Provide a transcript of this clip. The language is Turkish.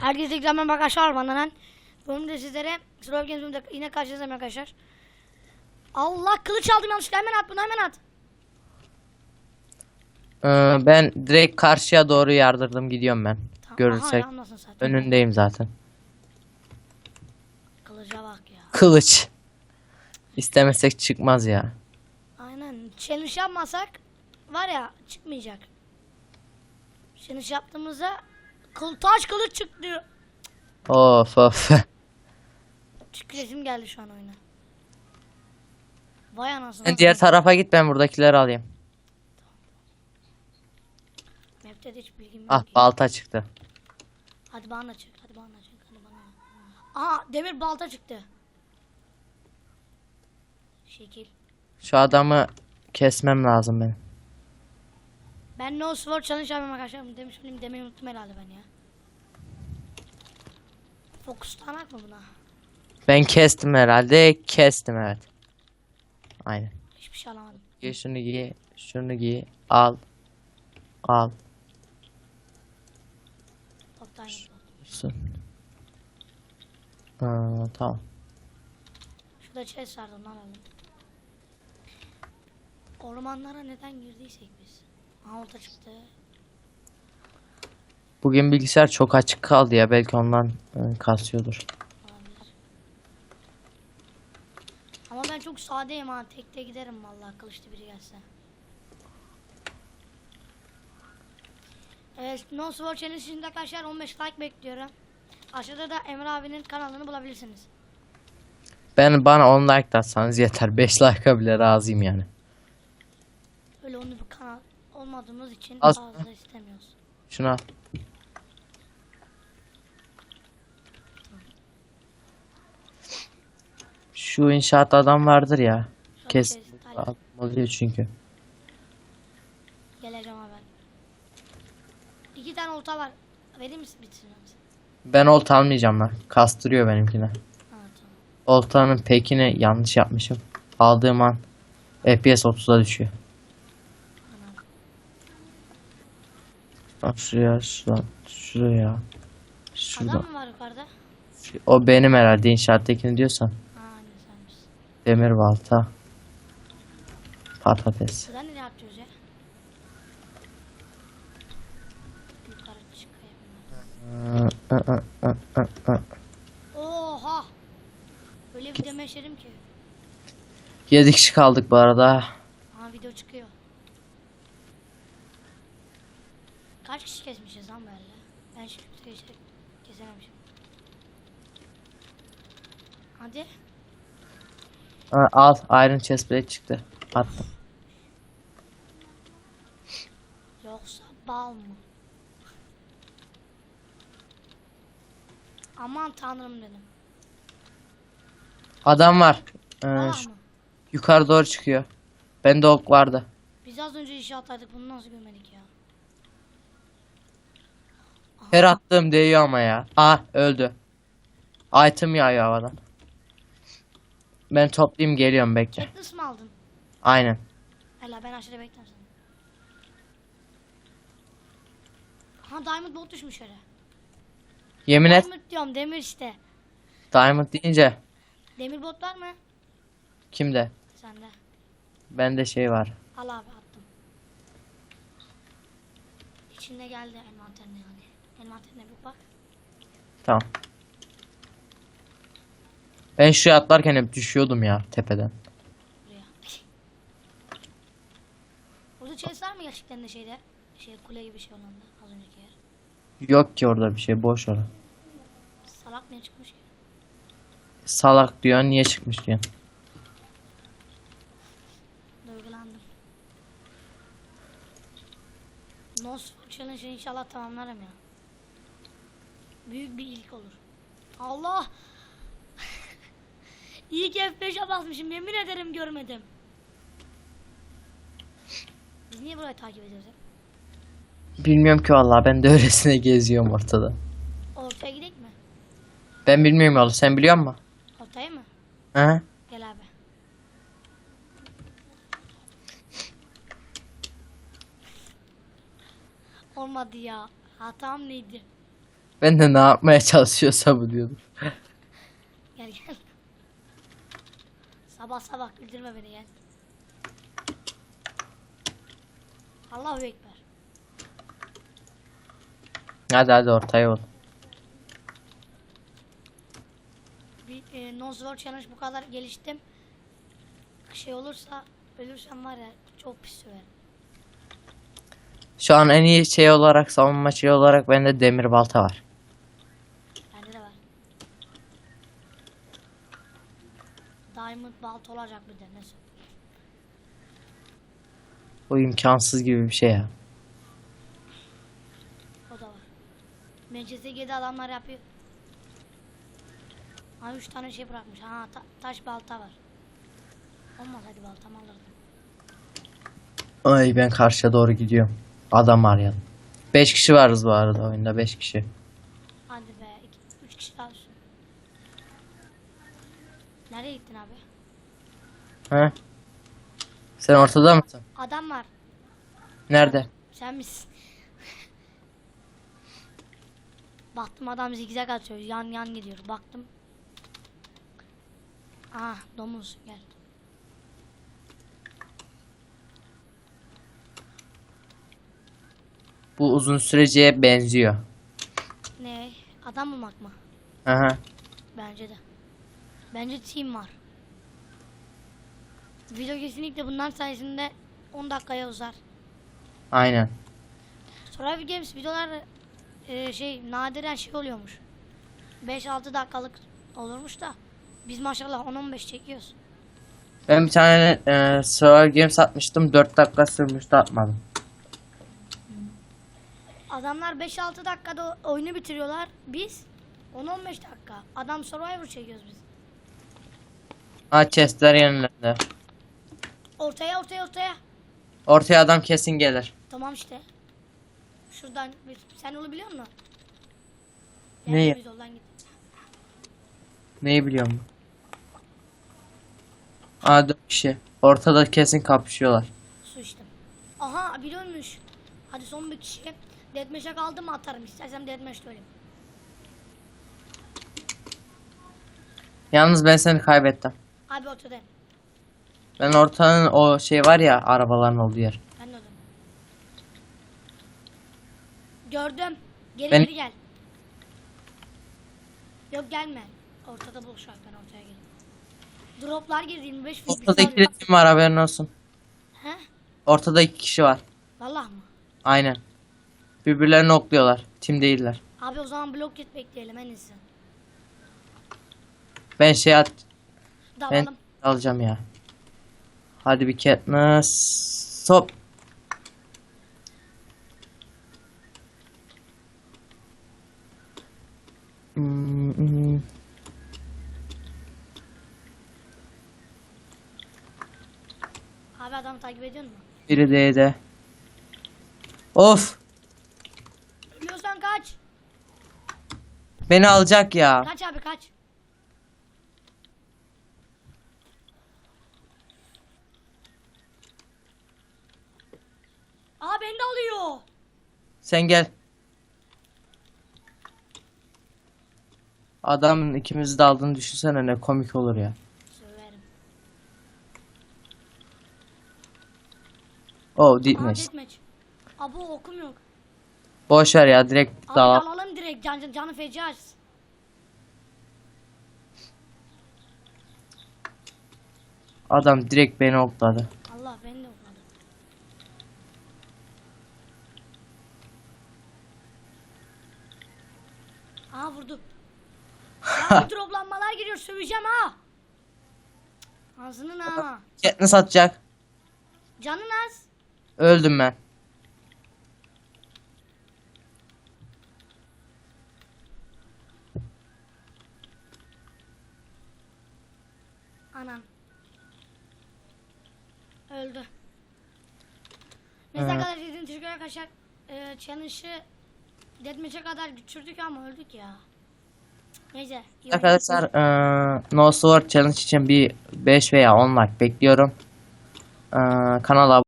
Herkese tekrar merhaba arkadaşlar bana lan. Bugün de sizlere Slow Games Room'da yine karşınızdayım arkadaşlar. Allah kılıç aldım yanlışlıkla hemen at bunu hemen at. Ee, ben direkt karşıya doğru yardırdım gidiyorum ben. Tamam, Görürsek aha, zaten. önündeyim zaten. Kılıca bak ya. Kılıç. İstemesek çıkmaz ya. Aynen. Challenge yapmasak var ya çıkmayacak. Challenge yaptığımızda kıl, taş kılıç çıktı. Of of. Çıkresim geldi şu an oyuna. Vay anasını. Sen diğer tarafa git ben buradakileri alayım. Map'te de hiç bilgim yok. Ah ki. balta çıktı. Hadi bana çık. Hadi bana çık. Hadi bana. Aha demir balta çıktı. Şekil. Şu adamı kesmem lazım benim. Ben no sword challenge yapıyorum arkadaşlar. Demiş miyim demeyi unuttum herhalde ben ya. Fokuslanak mı buna? Ben kestim herhalde. Kestim evet. Aynen. Hiçbir şey alamadım. Giy şunu giy. Şunu giy. Al. Al. Top diamond. Sun. Aa, tamam. Şurada chest vardı ondan aldım. Ormanlara neden girdiysek biz. Aha orta çıktı. Bugün bilgisayar çok açık kaldı ya. Belki ondan e, kasıyordur. Ama ben çok sadeyim ha. Tekte giderim vallahi kılıçlı biri gelse. Evet, No Sword Challenge için de arkadaşlar 15 like bekliyorum. Aşağıda da Emre abinin kanalını bulabilirsiniz. Ben bana 10 like de atsanız yeter. 5 like'a bile razıyım yani. Öyle onu bir kanal olmadığımız için Az- fazla istemiyoruz. Şunu Şu inşaat adam vardır ya. Şöyle Kes. hadi. Oluyor çünkü. Geleceğim abi. İki tane olta var. Vereyim misin bitsin? Ben olta almayacağım lan. Kastırıyor benimkine. Ha tamam. Oltanın pekini yanlış yapmışım. Aldığım an FPS 30'a düşüyor. Bak şuraya, şuradan, şuraya. Şuradan. Adam mı var yukarıda? O benim herhalde inşaattakini diyorsan. Ne. Demir balta. Patates. Nereye atıyoruz ya? Yukarı çıkayım. Oha! Öyle bir demeşerim ki. Yedi kişi kaldık bu arada. Aha video çıkıyor. Kaç kişi kesmişiz lan böyle? Ben şu kişi kesememişim. Hadi. Aa, al Iron Chest Plate çıktı. Attım. Yoksa bal mı? Aman tanrım dedim. Adam var. Ee, Bal şu- mı? yukarı doğru çıkıyor. Bende ok vardı. Biz az önce inşaattaydık bunu nasıl görmedik ya? Her attığım değiyor ama ya. Aa öldü. Item yağıyor havadan. Ben toplayayım geliyorum bekle. Katniss mı aldın? Aynen. Hala ben aşağıda beklerim seni. Ha diamond bolt düşmüş öyle. Yemin et Diamond diyorum demir işte. Diamond deyince Demir bot var mı? kimde? Sende. Bende şey var. Al abi attım. İçinde geldi envanterine yani. Envanterine bir bak. Tamam. Ben şuraya atlarken hep düşüyordum ya tepeden. Burada chest var mı gerçekten de şeyde? Şey kule gibi şey olan da az önceki yer. Yok ki orada bir şey boş orada. Salak ne çıkmış ki? Salak diyor niye çıkmış diyor. Duygulandım. No Sport Challenge'ı inşallah tamamlarım ya. Büyük bir ilk olur. Allah! İyi ki F5'e basmışım. Yemin ederim görmedim. Biz niye burayı takip ediyoruz? Bilmiyorum ki vallahi ben de öylesine geziyorum ortada. Ortaya gidelim mi? Ben bilmiyorum yolu sen biliyor musun? Ortaya mı? He? Gel abi. Olmadı ya. Hatam neydi? Ben de ne yapmaya çalışıyorsa bu diyordum. Gel gel. Sabah sabah güldürme beni gel. Allahu Ekber. Hadi hadi ortaya ol. Bir e, no challenge bu kadar geliştim. Şey olursa ölürsem var ya çok pis söverim. Şu an en iyi şey olarak savunma şey olarak bende demir balta var. Bende de var. Diamond balt olacak bir de neyse. Bu imkansız gibi bir şey ya. O da var. Manchester City'de adamlar yapıyor. Ha 3 tane şey bırakmış. Ha ta- taş balta var. Olmaz hadi baltamı alırdım. Ay ben karşıya doğru gidiyorum. Adam arayalım. 5 kişi varız bu arada oyunda 5 kişi. Abi? He? Sen ortada mısın? Adam var. Nerede? Sen misin? Baktım adam zigzag atıyor. Yan yan gidiyor. Baktım. Aha domuz gel. Bu uzun süreciye benziyor. Ne? Adam bulmak mı? Aha. Bence de. Bence team var. Video kesinlikle bundan sayesinde 10 dakikaya uzar. Aynen. Survivor Games videolar e, şey nadiren şey oluyormuş. 5-6 dakikalık olurmuş da biz maşallah 10-15 çekiyoruz. Ben bir tane e, Survival Games atmıştım. 4 dakika sürmüştü atmadım. Adamlar 5-6 dakikada oyunu bitiriyorlar. Biz 10-15 dakika. Adam Survivor çekiyoruz biz. Ha chestler yenilendi. Ortaya ortaya ortaya. Ortaya adam kesin gelir. Tamam işte. Şuradan sen onu biliyor musun? Neyi? Yoldan git. Neyi biliyor musun? Aa 4 kişi. Ortada kesin kapışıyorlar. Su içtim. Aha biri ölmüş. Hadi son bir kişi. Deathmatch'e kaldı mı atarım. İstersem Deathmatch'te öleyim. Yalnız ben seni kaybettim. Abi ortada. Ben ortanın o şey var ya arabaların olduğu yer. Ben öldüm. Gördüm. Geri Ben- geri gel. Yok gelme. Ortada buluşak ben ortaya geleyim. Droplar girdi 25 feet. Ortada iki tim var haberin olsun. He? Ortada iki kişi var. Vallahi mı? Aynen. Birbirlerini okluyorlar. Tim değiller. Abi o zaman blok git bekleyelim en iyisi. Ben şey at ben Dalalım. alacağım ya. Hadi bir Katniss. Stop. Hmm. Abi adamı takip ediyor musun? Biri D'de. Of. Ölüyorsan kaç. Beni alacak ya. Kaç abi kaç. Aa beni de alıyor. Sen gel. Adamın ikimizi de aldığını düşünsene ne komik olur ya. Söverim. Oh Aa deathmatch. Abo okum yok. Boş ver ya direkt Abi dal. dalalım direkt can, can, canı feci açsın. Adam direkt beni okladı. Allah beni de. Aa vurdu. Ya bir droplanmalar giriyor söveceğim ha. Ağzının ha. Katniss atacak. Canın az. Öldüm ben. Anan. Öldü. Neyse kadar izlediğiniz için arkadaşlar e, challenge'ı deathmatch'e kadar düşürdük ama öldük ya. Neyse. iyi Arkadaşlar eee No Sword Challenge için bir 5 veya 10 like bekliyorum. Eee kanala